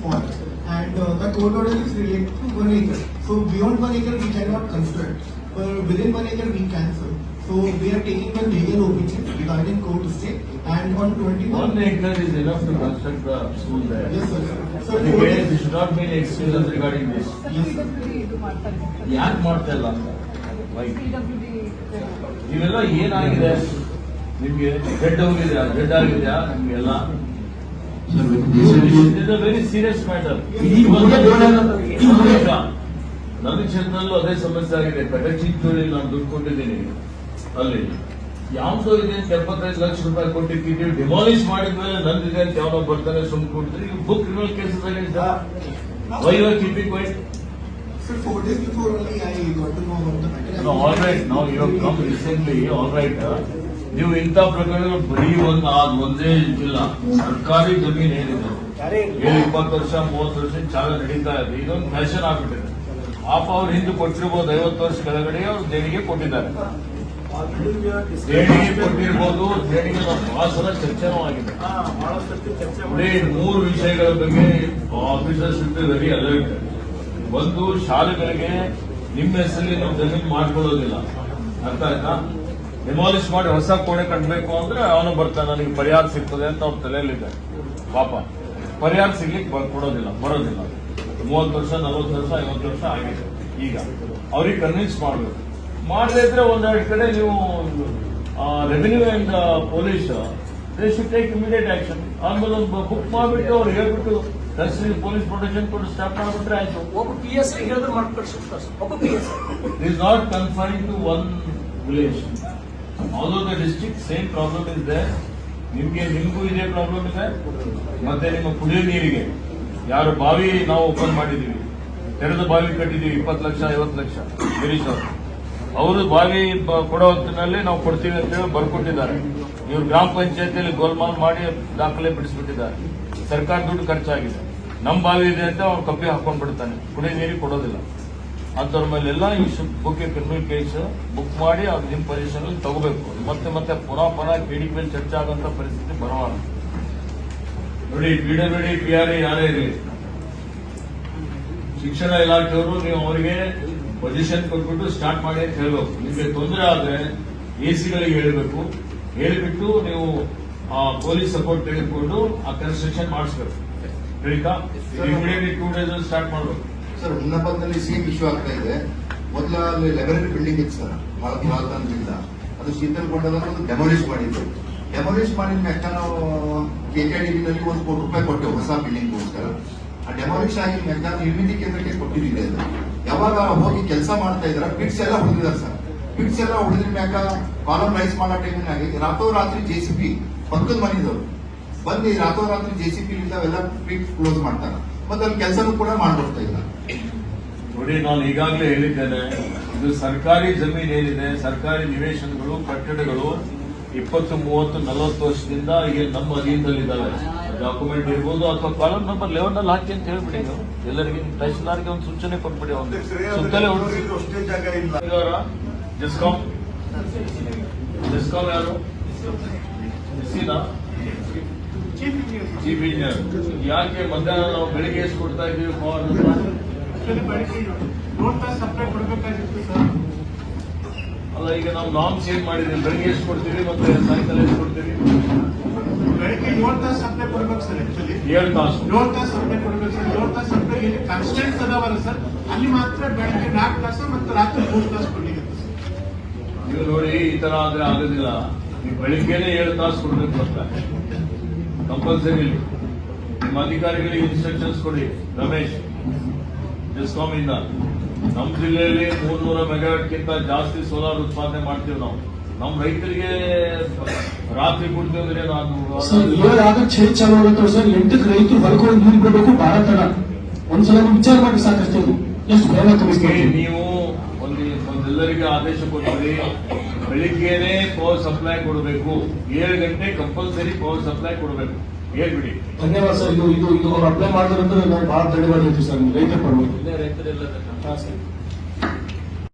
spot and uh, the court order is related to one acre. So beyond one acre we cannot construct, but within one acre we can sir. So we are taking the legal opinion regarding court stay and on One 21. acre is enough to construct the school there. Yes sir. So ಅದಕ್ಕೆ court there is- should not be any excuses regarding this. Yes sir. ಇದು ಮಾಡ್ತಾರೆ ಯಾಕೆ ಮಾಡ್ತಾ ಇಲ್ಲ ಅಂತ Why? PWD ಇವೆಲ್ಲ ಏನಾಗಿದೆ ನಿಮ್ಗೆ ಡೆಡ್ ಹೋಗಿದ್ಯಾ ಡೆಡ್ ಆಗಿದ್ಯಾ ನಿಮ್ಗೆಲ್ಲ is a very serious matter ಈ ಊರಿಗೆ ಗೋಳನ- ಈ ಊರಿಗೆ- ನನ್ನ ಕ್ಷೇತ್ರದಲ್ಲೂ ಅದೇ ಸಮಸ್ಯೆ ಆಗಿದೆ ಪೆಟಚಿತ್ತೂರಲ್ಲಿ ನಾನು ದುಡ್ಡು ಕೊಟ್ಟಿದ್ದೀನಿ ಅಲ್ಲಿ ಯಾವ್ದೋ ಇದೆ ಅಂತ ಎಪ್ಪತ್ತೈದು ಲಕ್ಷ ರೂಪಾಯಿ ಕೊಟ್ಟಿದ್ದೀವಿ ಡಿಮಾಲಿಷ್ ಮಾಡಿದ್ಮೇಲೆ ನಂದಿದೆ ಅಂತ ಯಾವನೋ ಬರ್ತಾನೆ ಸುಮ್ ಕೊಡ್ತೀರಿ book criminal cases why are keeping white Sir, four days before only I got to know about the matter. No, all right, now you have come recently, all right. uh, ನೀವು ಇಂಥ ಪ್ರಕರಣ ಬರೀ ಒಂದು ಅದು ಒಂದೇ ಇಲ್ಲ ಸರ್ಕಾರಿ ಜಮೀನು ಏನಿದೆ? ಏಳು ಇಪ್ಪತ್ತು ವರ್ಷ, ಮೂವತ್ತು ವರ್ಷ ಚಾಲ ನಡೀತಾ ಇದೆ. ಇದೊಂದು ಫ್ಯಾಷನ್ ಆಗ್ಬಿಟ್ಟಿದೆ. ಪಾಪ ಅವ್ರು ಹಿಂದೆ ಕೊಟ್ಟಿರ್ಬೋದು, ಐವತ್ತು ವರ್ಷ ಕೆಳಗಡೆ ಅವ್ರು ದೇಣಿಗೆ ಕೊಟ್ಟಿದ್ದಾರೆ. ದೇಣಿಗೆ ಕೊಟ್ಟಿರ್ಬೋದು, ದೇಣಿಗೆ ಬಹಳ ಚರ್ಚೆನೂ ಆಗಿದೆ ಮೂರು ವಿಷಯಗಳ ಬಗ್ಗೆ ಆಫೀಸರ್ಸ್ ವೆರಿ ಅಲರ್ಟ್ ಒಂದು, ಶಾಲೆಗಳಿಗೆ ನಿಮ್ಮ ಹೆಸರಲ್ಲಿ ನಾವು ಜಮೀನು ಮಾಡ್ಕೊಳ್ಳೋದಿಲ್ಲ. ಅರ್ಥ ಆಯ್ತಾ? ಡಿಮಾಲಿಷ್ ಮಾಡಿ ಹೊಸ ಕೋಣೆ ಕಟ್ಟಬೇಕು ಅಂದ್ರೆ ಅವನು ಬರ್ತಾನೆ ನನಗೆ ಪರಿಹಾರ ಸಿಗ್ತದೆ ಅಂತ ಅವ್ರ ತಲೆಯಲ್ಲಿದೆ. ಪಾಪ. ಪರಿಹಾರ ಸಿಗ್ಲಿಕ್ಕೆ ಬರ್ಕೊಡೋದಿಲ್ಲ ಬರೋದಿಲ್ಲ. ಮೂವತ್ತು ವರ್ಷ ನಲವತ್ತು ವರ್ಷ ಐವತ್ತು ವರ್ಷ ಆಗಿದೆ. ಈಗ ಅವ್ರಿಗೆ ಕನ್ವಿನ್ಸ್ ಮಾಡಬೇಕು. ಮಾಡದೇ ಇದ್ರೆ ಒಂದೆರಡು ಕಡೆ ನೀವು revenue and police they should take immediate action ಆಮೇಲೆ ಒಂದು ಬುಕ್ ಮಾಡಿಬಿಟ್ಟು ಅವ್ರು ಹೇಳ್ಬಿಟ್ಟು ತಹಸೀಲ್ ಪೊಲೀಸ್ ಪ್ರೊಟೆಕ್ಷನ್ ಕೊಟ್ಟು ಸ್ಟಾರ್ಟ್ ಮಾಡಿಬಿಟ್ರೆ ಆಯ್ತು. ಒಬ್ಬ ಪಿ ಎಸ್ ಐ ಹೇಳಿದ್ರೆ ಮಾಡ್ಕೊಡ್ಸಿ ಒಬ್ಬ P S I is not confine to one village. Although the district same problem is there, ನಿಮ್ಗೆ ನಿಮಗೂ ಇದೇ ಪ್ರಾಬ್ಲಮ್ ಇದೆ. ಮತ್ತೆ ನಿಮ್ಮ ಕುಡಿಯೋ ನೀರಿಗೆ. ಯಾರು ಬಾವಿ ನಾವು ಓಪನ್ ಮಾಡಿದೀವಿ ತೆರೆದ ಬಾವಿ ಕಟ್ಟಿದೀವಿ ಇಪ್ಪತ್ತು ಲಕ್ಷ ಐವತ್ತು ಲಕ್ಷ. ಗಿರೀಶ್ ಅವರು. ಅವರು ಬಾವಿ ಕೊಡೋ ಹೊತ್ತಿನಲ್ಲಿ ನಾವು ಕೊಡ್ತೀವಿ ಅಂತ ಹೇಳಿ ಬರ್ಕೊಟ್ಟಿದ್ದಾರೆ. ಇವರು ಗ್ರಾಮ ಪಂಚಾಯತಿಯಲ್ಲಿ ಗೋಲ್ಮಾಲ್ ಮಾಡಿ ದಾಖಲೆ ಬಿಡಿಸ್ಬಿಟ್ಟಿದ್ದಾರೆ. ಸರ್ಕಾರ ದುಡ್ಡು ಖರ್ಚಾಗಿದೆ. ನಮ್ಮ ಬಾವಿ ಇದೆ ಅಂತ ಅವ್ನು ಕಪ್ಪಿ ಹಾಕೊಂಡ್ಬಿಡ್ತಾನೆ. ಕುಡಿಯೋ ನೀರಿಗೆ ಕೊಡೋದಿಲ್ಲ. ಅಂಥವ್ರ ಮೇಲೆಲ್ಲ ಈ ಬಗ್ಗೆ ಕ್ರಿಮಿನಲ್ ಕೇಸ್ ಬುಕ್ ಮಾಡಿ ಅದು ನಿಮ್ಮ ಪೊಸಿಷನ್ ಅಲ್ಲಿ ತಗೋಬೇಕು. ಮತ್ತೆ ಮತ್ತೆ ಪುನಃ ಪುನಃ ಕಿಡಿ ಮೇಲೆ ಚರ್ಚೆ ಆಗುವಂತ ಪರಿಸ್ಥಿತಿ ಬರಬಾರದು. ನೋಡಿ ಪಿಡಬ್ಲ್ಯೂಡಿ ಪಿ ಆರ್ ಯಾರೇ ಇರಲಿ ಶಿಕ್ಷಣ ಇಲಾಖೆಯವರು ನೀವು ಅವರಿಗೆ ಪೊಸಿಷನ್ ಕೊಟ್ಬಿಟ್ಟು ಸ್ಟಾರ್ಟ್ ಮಾಡಿ ಅಂತ ಹೇಳಬೇಕು. ನಿಮಗೆ ತೊಂದರೆ ಆದ್ರೆ ಎ ಸಿಗಳಿಗೆ ಹೇಳಬೇಕು. ಹೇಳಿಬಿಟ್ಟು ನೀವು ಪೊಲೀಸ್ ಸಪೋರ್ಟ್ ತೆಗೆದುಕೊಂಡು ಆ ಕನ್ಸ್ಟ್ರಕ್ಷನ್ ಮಾಡಿಸ್ಬೇಕು. ಹೇಳಿಕಾ ಇಮಿಡಿಯೇಟ್ಲಿ ಟೂ ಡೇಸ್ ಸ್ಟಾರ್ಟ್ ಮಾಡಬೇಕು. ಸರ್ ಹುನ್ನಪ್ಪದಲ್ಲಿ ಸೇಮ್ ಇಶ್ಯೂ ಆಗ್ತಾ ಇದೆ. ಮೊದಲ ಅಲ್ಲಿ ಲೈಬ್ರರಿ ಬಿಲ್ಡಿಂಗ್ ಇತ್ತು ಸರ್ ಭಾರತ ಭಾರತದಿಂದ ಅದು ಶೀತಲ್ಗೊಂಡದ ಒಂದು ಡೆಮೊಲಿಷ್ ಮಾಡಿದ್ರು. ಡೆಮೊಲಿಷ್ ಮಾಡಿದ ಮ್ಯಾಕ ನಾವು ಕೆ ಕೆ ನಲ್ಲಿ ಒಂದು ಕೋಟಿ ರೂಪಾಯಿ ಕೊಟ್ಟೆವು ಹೊಸ ಬಿಲ್ಡಿಂಗ್ಗೋಸ್ಕರ ಆ ಡೆಮಾಲಿಷ್ ಆಗಿ ಮ್ಯಾಕ ನಿರ್ಮಿತಿ ಕೇಂದ್ರಕ್ಕೆ ಕೊಟ್ಟಿದ್ದೀವಿ ಅದು. ಯಾವಾಗ ಹೋಗಿ ಕೆಲಸ ಮಾಡ್ತಾ ಇದ್ರ ಪಿಟ್ಸ್ ಎಲ್ಲ ಹೊಡೆದಿದ್ದಾರೆ ಸರ್. ಪಿಟ್ಸ್ ಎಲ್ಲ ಹೊಡೆದ್ರ ಮ್ಯಾಕ ಕಾಲಮ್ ರೈಸ್ ಮಾಡೋ ಟೈಮ್ನಾಗಿ ರಾತ್ರೋರಾತ್ರಿ ಜೆ ಸಿ ಪಿ ಪಕ್ಕದ ಮನೆಯವರು ಬಂದು ರಾತ್ರೋರಾತ್ರಿ J C P pit close ಮಾಡ್ತಾರೆ. ಮತ್ತೆ ಅಲ್ಲಿ ಕೆಲಸನೂ ಕೂಡ ಮಾಡ್ಬಿಡ್ತಾ ಇಲ್ಲ. ನೋಡಿ ನಾನು ಈಗಾಗಲೇ ಹೇಳಿದ್ದೇನೆ ಇದು ಸರ್ಕಾರಿ ಜಮೀನು ಏನಿದೆ ಸರ್ಕಾರಿ ನಿವೇಶನಗಳು ಕಟ್ಟಡಗಳು ಇಪ್ಪತ್ತು ಮೂವತ್ತು ನಲವತ್ತು ವರ್ಷದಿಂದ ಈಗ ನಮ್ಮ ಅಧೀನದಲ್ಲಿದ್ದಾವೆ. ಡಾಕ್ಯುಮೆಂಟ್ ಇರ್ಬೋದು ಅಥವಾ ಕಾಲಮ್ ನಂಬರ್ ಲೆವೆನ್ ಅಲ್ಲಿ ಹಾಕಿ ಅಂತ ಹೇಳ್ಬಿಡಿ ನೀವು. ಎಲ್ಲರಿಗೆ ತಹಸೀಲ್ದಾರ್ಗೆ ಒಂದು ಸೂಚನೆ ಕೊಟ್ಬಿಡಿ ಒಂದು. ಸುತ್ತಲೇ ಡಿಸ್ಕಾಮ್ ಡಿಸ್ಕಾಂ ಯಾರು? ಎಸ್ಸಿನಾ ಚೀಫ್ ಇಂಜಿನಿಯರ್ ಯಾಕೆ ಮಧ್ಯಾಹ್ನ ನಾವು ಬೆಳಿಗ್ಗೆ ಎಷ್ಟು ಕೊಡ್ತಾ ಇದ್ದೀವಿ ಪವರ್ ಸಪ್ಲೈ ಕೊಡಬೇಕಾಗಿತ್ತು ಸರ್ ಅಲ್ಲ ಈಗ ನಾವು ನಾಮ್ಸ್ ಏನ್ ಮಾಡಿದ್ರೆ ಬೆಳಿಗ್ಗೆ ಎಷ್ಟು ಕೊಡ್ತೀವಿ ಮತ್ತೆ ಸಾಯಂಕಾಲ ಎಷ್ಟು ಕೊಡ್ತೀವಿ ಬೆಳಿಗ್ಗೆ ಏಳು ತಾಸು ಸಪ್ಲೈ ಕೊಡ್ಬೇಕು ಸರ್ ಆಕ್ಚುಲಿ ಏಳು ತಾಸು ಏಳು ತಾಸು ಸಪ್ಲೈ ಕೊಡ್ಬೇಕು ಸರ್ ಏಳು ತಾಸು ಸಪ್ಲೈ ಇಲ್ಲಿ ಕನ್ಸ್ಟೆಂಟ್ಸ್ ಅದಾವಲ್ಲ ಸರ್ ಅಲ್ಲಿ ಮಾತ್ರ ಬೆಳಿಗ್ಗೆ ನಾಲ್ಕು ತಾಸು ಮತ್ತು ರಾತ್ರಿ ಮೂರು ತಾಸು ಕೊಡ್ಲಿಕ್ಕೆ ನೀವು ನೋಡಿ ಈ ತರ ಆದ್ರೆ ಆಗೋದಿಲ್ಲ. ನೀವು ಬೆಳಿಗ್ಗೆನೆ ಏಳು ತಾಸು ಕೊಡ್ಬೇಕು ಅಂತ ಕಂಪಲ್ಸರಿ ನಿಮ್ಮ ಅಧಿಕಾರಿಗಳಿಗೆ ಇನ್ಸ್ಟ್ರಕ್ಷನ್ಸ್ ಕೊಡಿ. ರಮೇಶ್ ಡಿಸ್ಕಾಮ್ ಇಂದ ನಮ್ಮ ಜಿಲ್ಲೆಯಲ್ಲಿ ಮೂರ್ನೂರ ಮೆಗಾವಾಟ್ಗಿಂತ ಜಾಸ್ತಿ ಸೋಲಾರ್ ಉತ್ಪಾದನೆ ಮಾಡ್ತೀವಿ ನಾವು. ನಮ್ಮ ರೈತರಿಗೆ ರಾತ್ರಿ ಕೊಡ್ತೀವಿ ಅಂದ್ರೆ ನಾನು ಚೇಂಜ್ ಚಾಲು ಆಗುತ್ತೆ ಸರ್. ಎಂಟಕ್ಕೆ ರೈತರು ಬರ್ಕೊಂಡು ನೀರು ಬಿಡಬೇಕು ಭಾರತ ತಡ ಒಂದ್ಸಲ ವಿಚಾರ ಮಾಡಿ ಸಾಕಷ್ಟು. ಎಷ್ಟು ನೀವು ಒಂದು ಒಂದೆಲ್ಲರಿಗೆ ಆದೇಶ ಕೊಟ್ಟಿರಿ ಬೆಳಿಗ್ಗೆನೆ ಪವರ್ ಸಪ್ಲೈ ಕೊಡಬೇಕು. ಏಳು ಗಂಟೆ ಕಂಪಲ್ಸರಿ ಪವರ್ ಸಪ್ಲೈ ಕೊಡಬೇಕು. ಹೇಳ್ಬಿಡಿ. ಧನ್ಯವಾದ ಸರ್. ಇದು ಇದು ಇದು ಅಪ್ಲೈ ಮಾಡಿದ್ರೆ ನಾನು ಬಹಳ ಧನ್ಯವಾದ ಸರ್. ರೈತರ ಪರವಾಗಿ ರೈತರೆಲ್ಲ